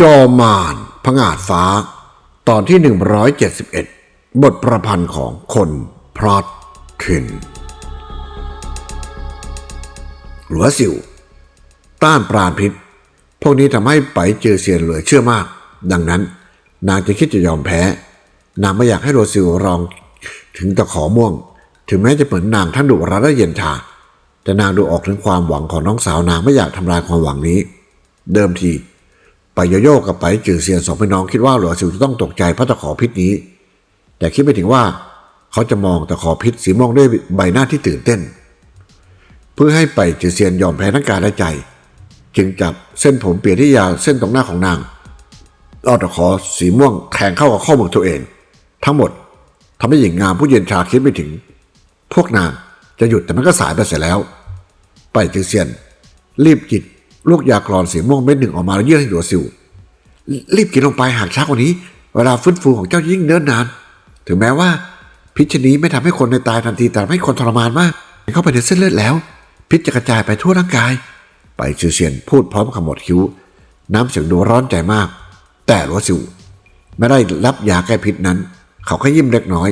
จอมานผงาดฟ้า ตอนที่ 171 บทประพันธ์ของคนพลอดทินหลัวสิว ต้านปราณพิษ พวกนี้ทำให้ไปเจอเซียนเหลือเชื่อมาก ดังนั้น นางจะคิดจะยอมแพ้ นางไม่อยากให้โรซิวรองถึงตะขอม่วง ถึงแม้จะเหมือนนางท่านดุร้ายและเย็นชาแต่นางดูออกถึงความหวังของน้องสาวนางไม่อยากทำลายความหวังนี้ เดิมที ไปโยโย่กับไปจือเซียนสองพี่น้องคิดว่าหลัวซิวจะต้องตกใจเพราะตะขอพิษนี้ แต่คิดไม่ถึงว่าเขาจะมองตะขอพิษสีม่วงด้วยใบหน้าที่ตื่นเต้น เพื่อให้ไปจือเซียนยอมแพ้ทั้งกายและใจ จึงจับเส้นผมเปียที่ยาวเส้นตรงหน้าของนางเอาตะขอสีม่วงแทงเข้ากับข้อมือตัวเอง ทั้งหมดทำให้หญิงงามผู้เย็นชาคิดไม่ถึง พวกนางจะหยุดแต่มันก็สายไปเสียแล้ว ไปจือเซียน รีบจิต ลูกยากรอนสีม่วงเม็ดหนึ่งออกมาแล้วยื่นให้หลัวซิว รีบกินลงไปหากช้ากว่านี้ เวลาฟื้นฟูของเจ้ายิ่งเนิ่นนาน ถึงแม้ว่า พิษชนี้ไม่ทำให้คนในตายทันทีแต่ทำให้คนทรมานมากเข้าไปในเส้นเลือดแล้ว พิษจะกระจายไปทั่วร่างกาย ไปจือเซียนพูดพร้อมขมวดคิ้ว น้ำเสียงดูร้อนใจมาก แต่หลัวซิวไม่ได้รับยาแก้พิษนั้น เขาแค่ยิ้มเล็กน้อย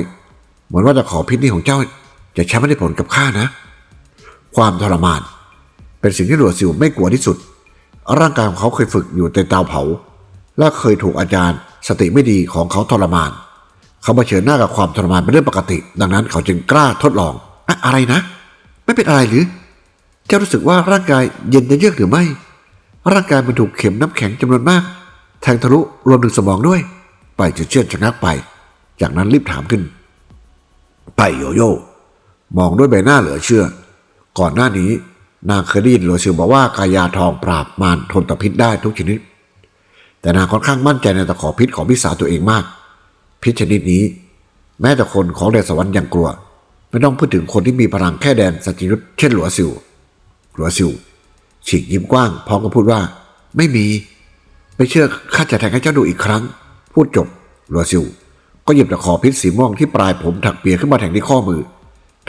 เหมือนว่าจะขอพิษนี้ของเจ้า จะใช้ไม่ได้ผลกับข้านะ ความทรมาน เป็นสิ่งที่หลัวซิวไม่กลัวที่สุด ร่างกายของเขาเคยฝึกอยู่ในเตาเผา และเคยถูกอาจารย์สติไม่ดีของเขาทรมาน เขาเผชิญหน้ากับความทรมานเป็นเรื่องปกติ ดังนั้นเขาจึงกล้าทดลองอะอะไรนะ ไม่เป็นอะไรหรือ เจ้ารู้สึกว่าร่างกายเย็นจะเยือกหรือไม่ ร่างกายมันถูกเข็มน้ำแข็งจำนวนมาก แทงทะลุรวมถึงสมองด้วย ไปจะเชื่อชะงักไป จากนั้นรีบถามขึ้น ไปโยโย่มองด้วยใบหน้าเหลือเชื่อ ก่อนหน้านี้ นางเคยได้ยินหลัวซิวบอกว่ากายาทองปราบมารทนต่อพิษได้ทุกชนิด แต่นางค่อนข้างมั่นใจในตะขอพิษของพี่สาวตัวเองมาก พิษชนิดนี้ แม้แต่คนของแดนสวรรค์ยังกลัว ไม่ต้องพูดถึงคนที่มีพลังแค่แดนสัจจยุทธเช่นหลัวซิวหลัวซิวฉีกยิ้มกว้างพร้อมกับพูดว่า ไม่มี ไม่เชื่อข้าจะแทงให้เจ้าดูอีกครั้ง พูดจบหลัวซิวก็หยิบตะขอพิษสีม่วงที่ปลายผมถักเปียขึ้นมาแทงที่ข้อมือ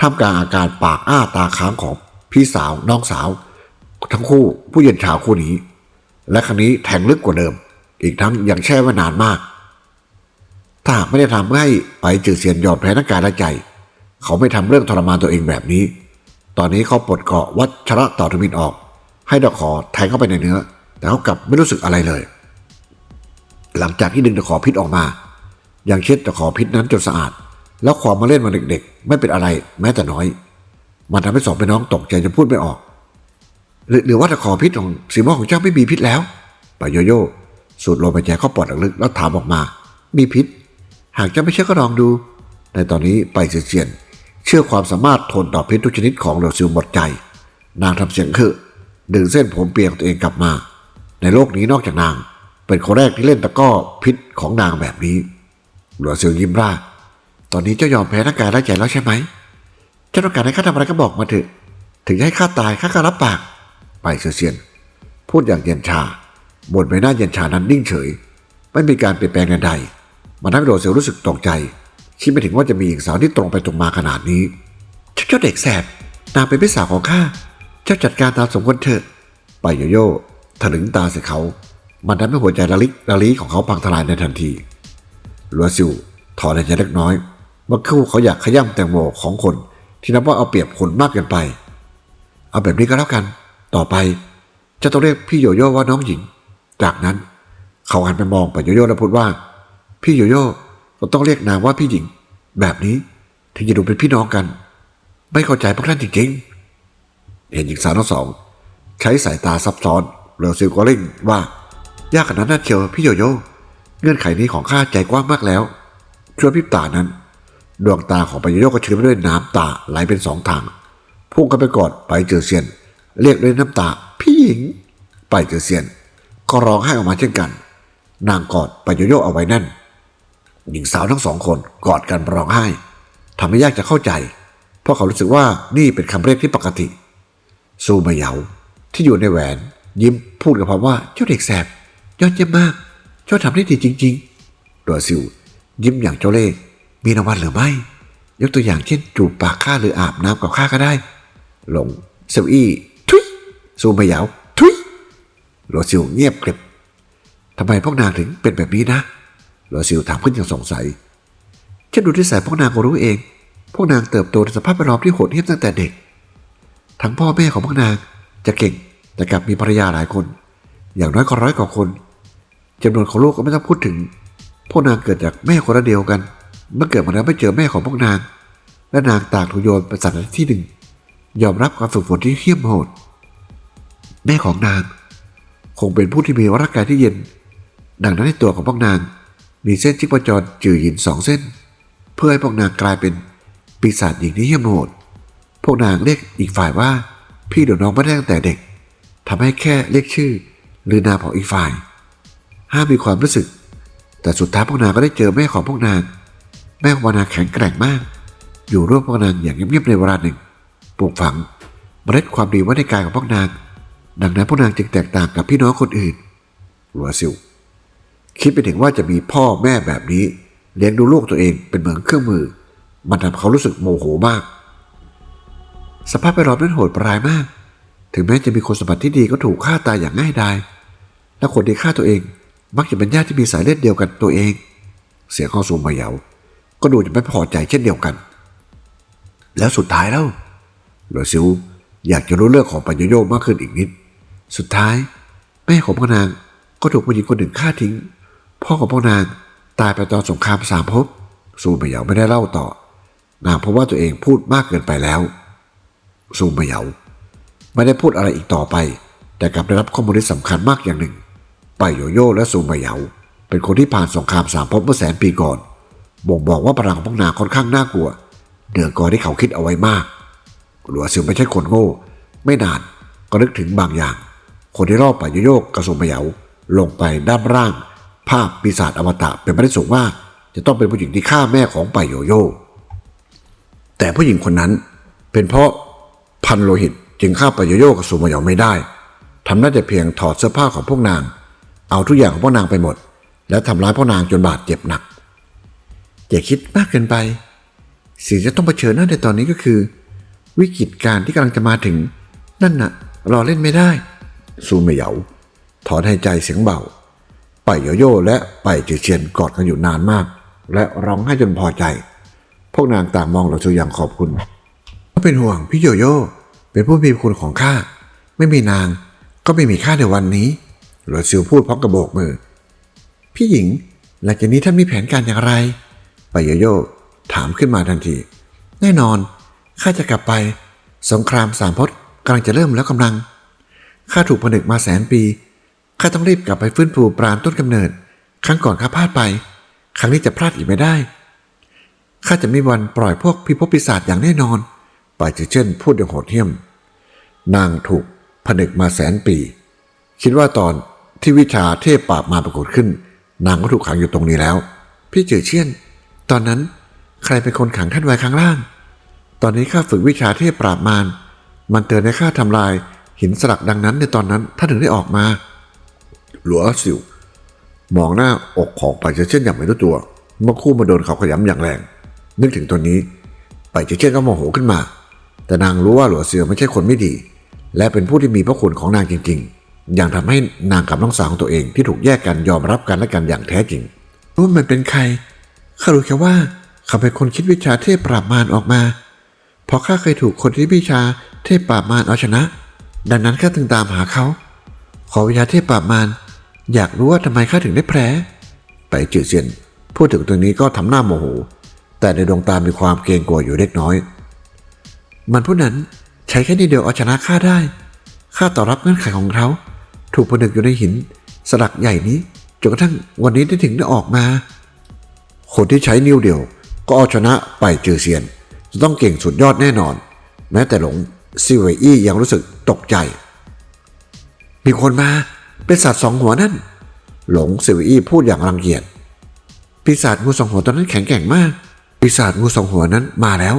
ท่ามกลางอาการปากอ้าตาค้างของ พี่สาวน้องสาว ทั้งคู่ผู้เย็นชาวคู่นี้ และครั้งนี้แทงลึกกว่าเดิม อีกทั้งยังแช่ไว้นานมาก ถ้าหากไม่ได้ทำให้ไปจือเซียนยอมแพ้ทั้งกายและใจ เขาไม่ทำเรื่องทรมานตัวเองแบบนี้ ตอนนี้เขาปลดเกาะวัชระต่อทมินออก ให้ดอกขอแทงเข้าไปในเนื้อ แต่เขากลับไม่รู้สึกอะไรเลย หลังจากที่ดึงตะขอพิษออกมา ยังเช็ดตะขอพิษนั้นจนสะอาด แล้วความมาเล่นมาเด็กๆ ไม่เป็นอะไรแม้แต่น้อย มันทำให้สองพี่น้องตกใจจนพูดไม่ออกหรือหรือว่าตะขอพิษของสีม่วงของเจ้าไม่มีพิษแล้วปโยโย่สูดลมหายใจเข้าปอดลึกแล้วถามออกมา มีพิษ หากเจ้าไม่เชื่อก็ลองดู ในตอนนี้ไปเสียนเชื่อความสามารถทนต่อพิษทุกชนิดของเหลวซิวหมดใจ นางทำเสียงคือดึงเส้นผมเปียกตัวเองกลับมา ในโลกนี้นอกจากนาง เป็นคนแรกที่เล่นตะก้อพิษของนางแบบนี้หลวงซิวยิ้มร่า ตอนนี้เจ้ายอมแพ้ร่างกายและใจแล้วใช่ไหม จ้าต้องการให้ข้าทำอะไรก็บอกมาเถอะ ถึงจะให้ข้าตายข้าก็รับปาก ไปเสียเซียน พูดอย่างเย็นชา บนใบหน้าเย็นชานั้นนิ่งเฉย ไม่มีการเปลี่ยนแปลงใดๆมันทำให้โดเซลรู้สึกตกใจ คิดไม่ถึงว่าจะมีหญิงสาวที่ตรงไปตรงมาขนาดนี้ เจ้าเด็กแสบ นางเป็นพี่สาวของข้า เจ้าจัดการตามสมควรเถอะ ไปโยโย่ถลึงตาใส่เขา มันทำให้หัวใจละลิกละลีของเขาพังทลายในทันทีลัวซิวถอนหายใจเล็กน้อยเมื่อครู่เขาอยากขย้ำแตงโมของคน ที่นับว่าเอาเปรียบคนมากเกินไป เอาแบบนี้ก็แล้วกัน ต่อไปจะต้องเรียกพี่โยโย่ว่าน้องหญิง จากนั้นเขาหันไปมองไปโยโย่แล้วพูดว่า พี่โยโย่เราต้องเรียกนางว่าพี่หญิง แบบนี้ถึงจะดูเป็นพี่น้องกัน ไม่เข้าใจพวกท่านจริงๆ เห็นหญิงสาวทั้งสอง ใช้สายตาซับซ้อนเรซิลก็เร่งว่า ยากขนาดนั้นเชียวพี่โยโย่เงื่อนไขนี้ของข้าใจกว้างมากแล้วช่วพริบตานั้น ดวงตาของปายโยกก็ชื้นไปด้วยน้ำตาไหลเป็นสองทางพุ่งเข้าไปกอดไปเจอเซียน เรียกด้วยน้ำตาพี่หญิง ไปเจอเซียน ก็ร้องไห้ออกมาเช่นกัน นางกอดปายโยกเอาไว้แน่น หญิงสาวทั้งสองคนกอดกันร้องไห้ทำให้ยากจะเข้าใจ เพราะเขารู้สึกว่านี่เป็นคำเรียกที่ปกติซูมาเหยาที่อยู่ในแหวนยิ้มพูดกับเขาว่าเจ้าเด็กแสบยอดเยี่ยมมาก เจ้าทำได้ดีจริงๆดัวซิว ยิ้มอย่างเจ้าเล่ห์ มีรางวัลหรือไม่ ยกตัวอย่างเช่นจูบปากข้าหรืออาบน้ำกับข้าก็ได้ลงเซลอี้ทุยซูมาเหยาทุยดัวซิวเงียบกริบทำไมพวกนางถึงเป็นแบบนี้นะหลัวซิวถามขึ้นอย่างสงสัยฉันดูที่สายพวกนางก็รู้เอง พวกนางเติบโตในสภาพแวดล้อมที่โหดเหี้ยมตั้งแต่เด็ก ทั้งพ่อแม่ของพวกนางจะเก่งแต่กลับมีภรรยาหลายคน อย่างน้อยก็ร้อยกว่าคนจำนวนของลูกก็ไม่ต้องพูดถึง พวกนางเกิดจากแม่คนละเดียวกัน เมื่อเกิดมาแล้วไม่เจอแม่ของพวกนาง และนางต่างถูกโยนไปสัตว์ที่หนึ่ง ยอมรับความฝึกฝนที่เหี้ยมโหด แม่ของนาง คงเป็นผู้ที่มีร่างกายที่เย็น ดังนั้นในตัวของพวกนาง มีเส้นชิประจรจือหยินสองเส้น เพื่อให้พวกนางกลายเป็นปีศาจหญิงที่เหี้ยมโหด พวกนางเรียกอีกฝ่ายว่า พี่เดี๋ยวน้องไม่ได้ตั้งแต่เด็กทำให้แค่เรียกชื่อ หรือนามของอีกฝ่าย ห้ามมีความรู้สึก แต่สุดท้ายพวกนางก็ได้เจอแม่ของพวกนาง แม่วกนางแข็งแกร่งมาก อยู่ร่วมพวกนางอย่างเงียบๆในเวลาหนึ่ง ปลูกฝังเมล็ดความดีไว้ในกายของพวกนาง ดังนั้นพวกนางจึงแตกต่างกับพี่น้องคนอื่นรัวซิลคิดไปถึงว่าจะมีพ่อแม่แบบนี้ เลี้ยงดูลูกตัวเองเป็นเหมือนเครื่องมือ มันทำเขารู้สึกโมโหมาก สภาพแวดล้อมนั้นโหดร้ายมาก ถึงแม้จะมีคนสมบัติที่ดีก็ถูกฆ่าตายอย่างง่ายดาย และคนที่ฆ่าตัวเองมักจะเป็นญาติที่มีสายเลือดเดียวกันตัวเอง เสียงของซูมมาเหยา ก็ดูจะไม่พอใจเช่นเดียวกัน แล้วสุดท้ายแล้วหลวซิวอยากจะรู้เรื่องของปัญญโยมากขึ้นอีกนิด สุดท้าย แม่ของพวกนางก็ถูกผู้หญิงคนหนึ่งฆ่าทิ้ง พ่อของพวกนางตายไปตอนสงครามสามภพซูมาเหยาไม่ได้เล่าต่อ นางเพราะว่าตัวเองพูดมากเกินไปแล้วซูมาเหยาไม่ได้พูดอะไรอีกต่อไป แต่กลับได้รับข้อมูลที่สำคัญมากอย่างหนึ่งไปโยโย่และซูมาเหยาเป็นคนที่ผ่านสงครามสามภพเมื่อแสนปีก่อน บ่งบอกว่าพลังของพวกนางค่อนข้างน่ากลัวเหนือกว่าที่เขาคิดเอาไว้มากหลัวซิวไม่ใช่คนโง่ ไม่นานก็นึกถึงบางอย่าง คนที่รอบไปโยโย่กระสุนมาเหยาลงไปด้านล่าง ภาพปีศาจอมตะเป็นไปได้สูงว่าจะต้องเป็นผู้หญิงที่ฆ่าแม่ของไปโยโยแต่ผู้หญิงคนนั้นเป็นเพราะพันโลหิตจึงฆ่าไปโยโยกับสุมาเหยาไม่ได้ทำได้แต่เพียงถอดเสื้อผ้าของพวกนาง เอาทุกอย่างของพวกนางไปหมด แล้วทำร้ายพวกนางจนบาดเจ็บหนัก อย่าคิดมากเกินไป สิ่งที่ต้องเผชิญหน้าในตอนนี้ก็คือ วิกฤตการณ์ที่กำลังจะมาถึง นั่นน่ะรอเล่นไม่ได้ ซูเมเหยาถอนหายใจเสียงเบาไปโยโย่และไปจือเชียนกอดกันอยู่นานมาก และร้องไห้จนพอใจ พวกนางต่างมองเราชูอย่างขอบคุณก็เป็นห่วงพี่โยโย่เป็นผู้มีคุณของข้าไม่มีนางก็ไม่มีข้าในวันนี้หลวซิวพูดพร้อมกับโบกมือ พี่หญิงหลังจากนี้ท่านมีแผนการอย่างไร ปโยโย่ถามขึ้นมาทันที แน่นอน ข้าจะกลับไป สงครามสามพศกำลังจะเริ่มแล้วกำลัง ข้าถูกผนึกมาแสนปี ข้าต้องรีบกลับไปฟื้นฟูปราณต้นกำเนิด ครั้งก่อนข้าพลาดไป ครั้งนี้จะพลาดอีกไม่ได้ ข้าจะไม่มีวันปล่อยพวกพิภพปีศาจอย่างแน่นอนไปเจเช่นพูดอย่างโหดเหี้ยม นางถูกผนึกมาแสนปี คิดว่าตอนที่วิชาเทพปราบมาปรากฏขึ้น นางก็ถูกขังอยู่ตรงนี้แล้ว พี่จือเชี่ยน ตอนนั้นใครเป็นคนขังท่านไว้ข้างล่าง ตอนนี้ข้าฝึกวิชาเทพปราบมาร มันเตือนให้ข้าทำลายหินสลักดังนั้นในตอนนั้นท่านถึงได้ออกมา หลัวสิว มองหน้าอกของไปเจเช่นอย่างไม่รู้ตัว เมื่อคู่มาโดนเขาขยำอย่างแรง นึกถึงตัวนี้ ไปเจเช่นก็โมโหขึ้นมา แต่นางรู้ว่าหลัวเสือไม่ใช่คนไม่ดี และเป็นผู้ที่มีพระคุณของนางจริง ๆ อย่างทำให้นางกับน้องสาวของตัวเองที่ถูกแยกกันยอมรับกันและกันอย่างแท้จริงรู้ว่ามันเป็นใคร ข้ารู้แค่ว่าเขาเป็นคนคิดวิชาเทพปราบมารออกมา เพราะข้าเคยถูกคนที่วิชาเทพปราบมารเอาชนะ ดังนั้นข้าถึงตามหาเขา ขอวิชาเทพปราบมารอยากรู้ว่าทำไมข้าถึงได้แพ้ ไปจืดเซียนพูดถึงตรงนี้ก็ทำหน้าโมโห แต่ในดวงตามีความเกรงกลัวอยู่เล็กน้อย มันผู้นั้นใช้แค่นิดเดียวเอาชนะข้าได้ข้าต่อรับเงื่อนไขของเขา ถูกผนึกอยู่ในหิน สลักใหญ่นี้จนกระทั่งวันนี้ได้ถึงได้ออกมา คนที่ใช้นิ้วเดียว ก็เอาชนะไปจือเซียน จะต้องเก่งสุดยอดแน่นอน แม้แต่หลงซิเวอี้ยังรู้สึกตกใจ มีคนมาเป็นสัตว์สองหัวนั่น หลงซิเวอี้พูดอย่างรังเกียจปีศาจงูสองหัวตอนนั้นแข็งแกร่งมาก ปีศาจงูสองหัวนั้นมาแล้ว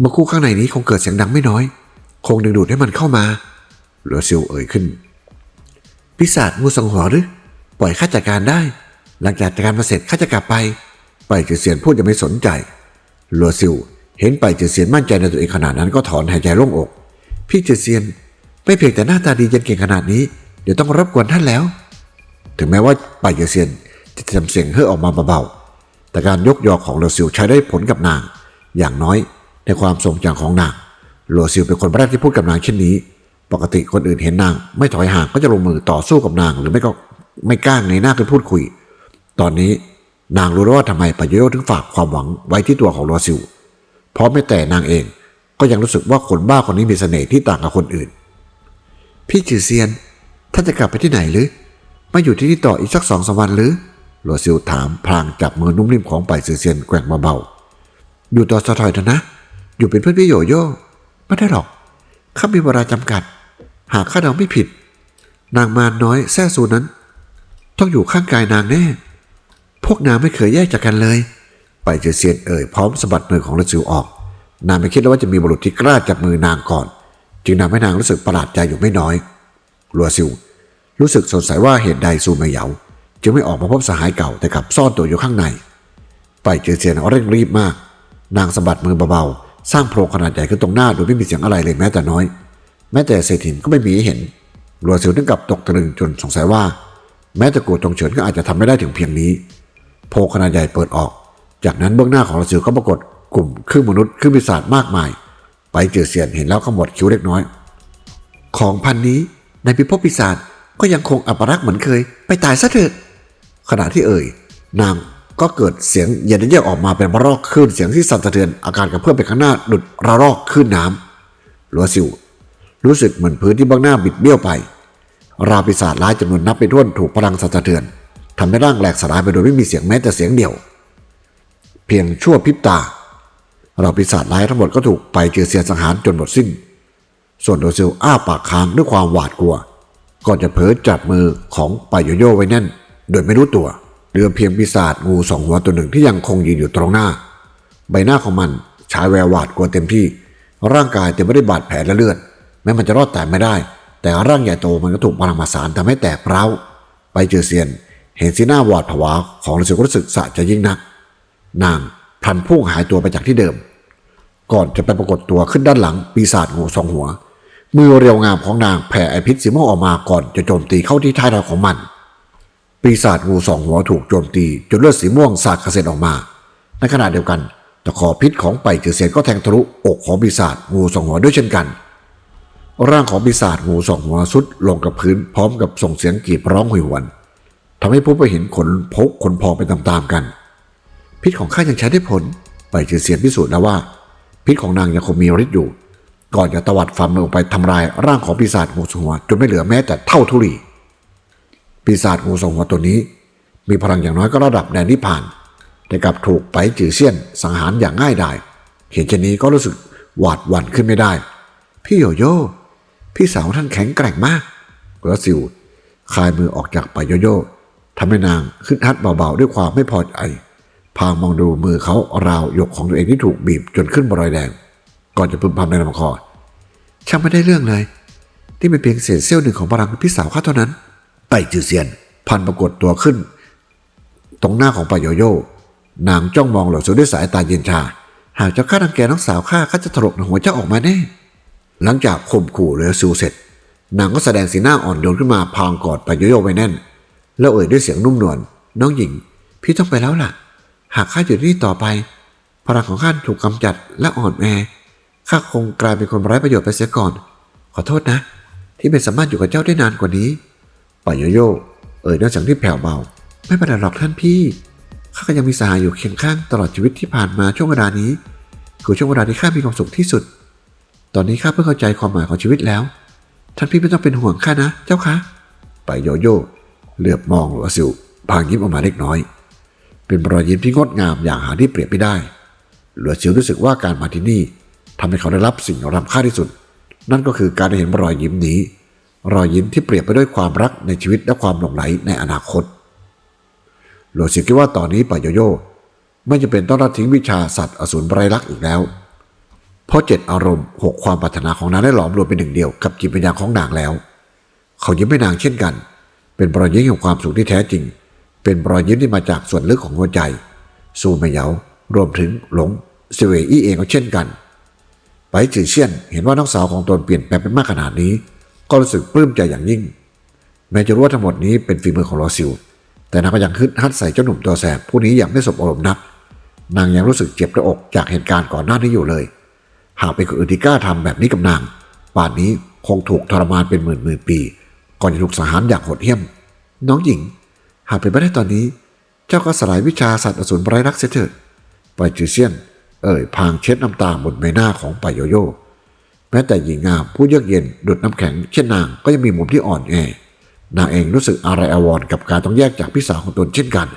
เมื่อคู่ข้างในนี้คงเกิดเสียงดังไม่น้อย คงดึงดูดให้มันเข้ามาเหลือซิวเอ่ยขึ้นปีศาจงูสองหัวหรือ ปล่อยข้าจัดการได้ หลังจากจัดการมาเสร็จข้าจะกลับไป ไปเจอเสียนพูดยังไม่สนใจลัวซิวเห็นไปเจอเสียนมั่นใจในตัวเองขนาดนั้นก็ถอนหายใจโล่งอก พี่เจอเซียนไม่เพียงแต่หน้าตาดีจนเก่งขนาดนี้ เดี๋ยวต้องรบกวนท่านแล้ว ถึงแม้ว่าไปเยเซียนจะทำเสียงเฮ้อออกมาเบาๆแต่การยกยอของโลซิลใช้ได้ผลกับนาง อย่างน้อยในความทรงจำของนางโลซิลเป็นคนแรกที่พูดกับนางเช่นนี้ ปกติคนอื่นเห็นนาง ไม่ถอยห่างก็จะลงมือต่อสู้กับนางหรือไม่ก็ไม่กล้าในหน้าขึ้นพูดคุย ตอนนี้ นางรู้แล้วว่าทำไมปาโยโยถึงฝากความหวังไว้ที่ตัวของโลซิล เพราะไม่แต่นางเองก็ยังรู้สึกว่าคนบ้าคนนี้มีเสน่ห์ที่ต่างกับคนอื่น พี่จือเซียน ท่านจะกลับไปที่ไหนหรือมาอยู่ที่นี่ต่ออีกสักสองสามวันหรือลัวซิวถามพลางจับมือนุ่มนิ่มของไปจือเซียนแกว่งเบาๆอยู่ต่อสะถอยเถอะนะ อยู่เป็นเพื่อนพี่โยโย่ไม่ได้หรอกข้ามีเวลาจำกัด หากข้าเดาไม่ผิด นางมารน้อยแซ่ซูนั้น ต้องอยู่ข้างกายนางแน่ พวกนางไม่เคยแยกจากกันเลยไปเจอเซียนเอ่ยพร้อมสะบัดมือของลัวซิวออก นางไม่คิดเลยว่าจะมีบุรุษที่กล้าจับมือนางก่อน จึงทำให้นางรู้สึกประหลาดใจอยู่ไม่น้อยลัวซิวรู้สึกสงสัยว่าเหตุใดซูไม่เหยาจึงไม่ออกมาพบสหายเก่าแต่กลับซ่อนตัวอยู่ข้างใน ไปเจอเซียนเร่งรีบมาก นางสะบัดมือเบาๆสร้างโพรงขนาดใหญ่ขึ้นตรงหน้าโดยไม่มีเสียงอะไรเลยแม้แต่น้อย แม้แต่เศรษฐินก็ไม่มีเห็นลัวซิวถึงกับตกตะลึงจนสงสัยว่า แม้แต่กูตรงเฉินก็อาจจะทำไม่ได้ถึงเพียงนี้ โพขนาดใหญ่เปิดออก จากนั้นเบื้องหน้าของลัวซิวก็ปรากฏกลุ่มครึ่งมนุษย์ครึ่งปีศาจมากมาย ไปเจอเซียนเห็นแล้วก็หมดคิ้วเล็กน้อย ของพันนี้ในพิภพปีศาจก็ยังคงอัปรักษ์เหมือนเคย ไปตายซะเถอะ ขณะที่เอ่ย นางก็เกิดเสียงเย็นเยือกออกมาเป็นระลอกคลื่นเสียงที่สั่นสะเทือนอาการกระเพื่อมไปข้างหน้าดุดระลอกคลื่นน้ำลัวซิว รู้สึกเหมือนพื้นที่เบื้องหน้าบิดเบี้ยวไป ราปีศาจร้ายจำนวนนับไปถ้วนถูกพลังสั่นสะเทือน ทำให้ร่างแหลกสลายไปโดยไม่มีเสียงแม้แต่เสียงเดียว เพียงชั่วพริบตาเราปีศาจร้ายทั้งหมดก็ถูกไปเจอเสียนสังหารจนหมดสิ้น ส่วนโดซิลอ้าปากค้างด้วยความหวาดกลัว ก่อนจะเผลอจับมือของปายโยโย่ไว้แน่น โดยไม่รู้ตัวเหลือเพียงปีศาจงูสองหัวตัวหนึ่งที่ยังคงยืนอยู่ตรงหน้า ใบหน้าของมันฉายแววหวาดกลัวเต็มที่ ร่างกายเต็มไปด้วยบาดแผลและเลือด แม้มันจะรอดแต่ไม่ได้ แต่ร่างใหญ่โตมันก็ถูกพลังมาสารทำให้แตกเร้า ไปเจอเซียน เห็นสีหน้าหวาดผวาของฤาษีก็รู้สึกสะใจยิ่งนัก นางพลันพุ่งหายตัวไปจากที่เดิม ก่อนจะไปปรากฏตัวขึ้นด้านหลังปีศาจงูสองหัว มือเรียวงามของนางแผ่ไอพิษสีม่วงออกมาก่อนจะโจมตีเข้าที่ท้ายทอยของมัน ปีศาจงูสองหัวถูกโจมตีจนเลือดสีม่วงสาดกระเซ็นออกมา ในขณะเดียวกันตะขอพิษของไปจือเสียนก็แทงทะลุอกของปีศาจงูสองหัวด้วยเช่นกัน ร่างของปีศาจงูสองหัวสุดลงกับพื้นพร้อมกับส่งเสียงกรีดร้องหวยหวน ทำให้ผู้ไปเห็นขนพกขนพองไปตามๆกัน พิษของข้ายังใช้ได้ผลไปจือเสียนพิสูจน์แล้วว่า พิษของนางยังคงมีฤทธิ์อยู่ ก่อนจะตวัดฟันมือออกไปทำลายร่างของปีศาจงูสงหัวจนไม่เหลือแม้แต่เท่าทุลีปีศาจงูสงหัวตัวนี้ มีพลังอย่างน้อยก็ระดับแดนนิพพานแต่กลับถูกไปจือเซียนสังหารอย่างง่ายดายเห็นเช่นนี้ก็รู้สึกหวาดหวั่นขึ้นไม่ได้ พี่โยโย่พี่สาวท่านแข็งแกร่งมากกระสิวคลายมือออกจากไปโยโย่ ทำให้นางขึ้นทัดเบาๆ ด้วยความไม่พอใจ พางมองดูมือเขาราวหยกของตัวเองที่ถูกบีบจนขึ้นบรอยแดง ก่อนจะพึมพำในลำคอ ช่างไม่ได้เรื่องเลย ที่เป็นเพียงเศษเสี้ยวหนึ่งของพลังพี่สาวข้าเท่านั้นไปจือเซียน พันปรากฏตัวขึ้น ตรงหน้าของปายโยโย่นางจ้องมองเหล่าซูด้วยสายตาเย็นชา หากเจ้าข้ารังแกน้องสาวข้าข้าจะถลกหัวเจ้าออกมาแน่ หลังจากข่มขู่เหลือซูเสร็จ นางก็แสดงสีหน้าอ่อนโยนขึ้นมาพางกอดปายโยโย่ไว้แน่น แล้วเอ่ยด้วยเสียงนุ่มนวลน้องหญิง พี่ต้องไปแล้วล่ะ หากข้าอยู่ที่นี่ต่อไป พลังของข้าถูกกำจัดและอ่อนแอข้าคงกลายเป็นคนไร้ประโยชน์ไปเสียก่อน ขอโทษนะ ที่ไม่สามารถอยู่กับเจ้าได้นานกว่านี้ปายโยโย่เอ่ยด้วยเสียงที่แผ่วเบา ไม่เป็นไรหรอกท่านพี่ข้าก็ยังมีสหายอยู่เคียงข้างตลอดชีวิตที่ผ่านมาช่วงเวลานี้ คือช่วงเวลาที่ข้ามีความสุขที่สุด ตอนนี้ข้าเพิ่งเข้าใจความหมายของชีวิตแล้ว ท่านพี่ไม่ต้องเป็นห่วงข้านะ เจ้าคะไปโยโย่ เหลือบมองหลัวซิวพางยิ้มออกมาเล็กน้อย เป็นรอยยิ้มที่งดงามอย่างหาที่เปรียบไม่ได้หลัวซิวรู้สึกว่าการมาที่นี่ทำให้เขาได้รับสิ่งรำค่าที่สุด นั่นก็คือการได้เห็นรอยยิ้มนี้ รอยยิ้มที่เปรียบไปด้วยความรักในชีวิตและความหลงไหลในอนาคตหลวงสิวคิดว่าตอนนี้ปายโยโย่ไม่จะเป็นต้องละทิ้งวิชาสัตว์อสูรไบรลักษ์อีกแล้ว เพราะเจ็ดอารมณ์หกความปรารถนาของนางได้หลอมรวมเป็นหนึ่งเดียวกับจิตวิญญาณของนางแล้ว เขายิ้มให้นางเช่นกัน เป็นรอยยิ้มแห่งความสุขที่แท้จริง เป็นรอยยิ้มที่มาจากส่วนลึกของหัวใจสู้ไม่เหยารวมถึงหลงเสเวอี้เองก็เช่นกัน ไปจือเชียนเห็นว่าน้องสาวของตนเปลี่ยนแปลงไปมากขนาดนี้ ก็รู้สึกปลื้มใจอย่างยิ่ง แม้จะรู้ว่าทั้งหมดนี้เป็นฝีมือของลอซิล แต่นางก็ยังฮึดฮัดใส่เจ้าหนุ่มตัวแสบผู้นี้อย่างไม่สมอารมณ์นัก นางยังรู้สึกเจ็บระอกจากเหตุการณ์ก่อนหน้านี้อยู่เลย หากเป็นคนอื่นที่กล้าทำแบบนี้กับนาง ป่านนี้คงถูกทรมานเป็นหมื่นหมื่นปี ก่อนจะถูกสังหารอย่างโหดเหี้ยม น้องหญิง หากเป็นไปได้ตอนนี้ เจ้าก็สลายวิชาสัตว์อสูรไร้รักเสียเถิดไปายจือเซียน เอ่ยพางเช็ดน้ำตาบนใบหน้าของปายโยโย่แม้แต่หญิงงามผู้เยือกเย็นดุดน้ำแข็งเช่นนางก็ยังมีมุมที่อ่อนแอนางเองรู้สึกอะไรอววรกับการต้องแยกจากพี่สาวของตนเช่นกัน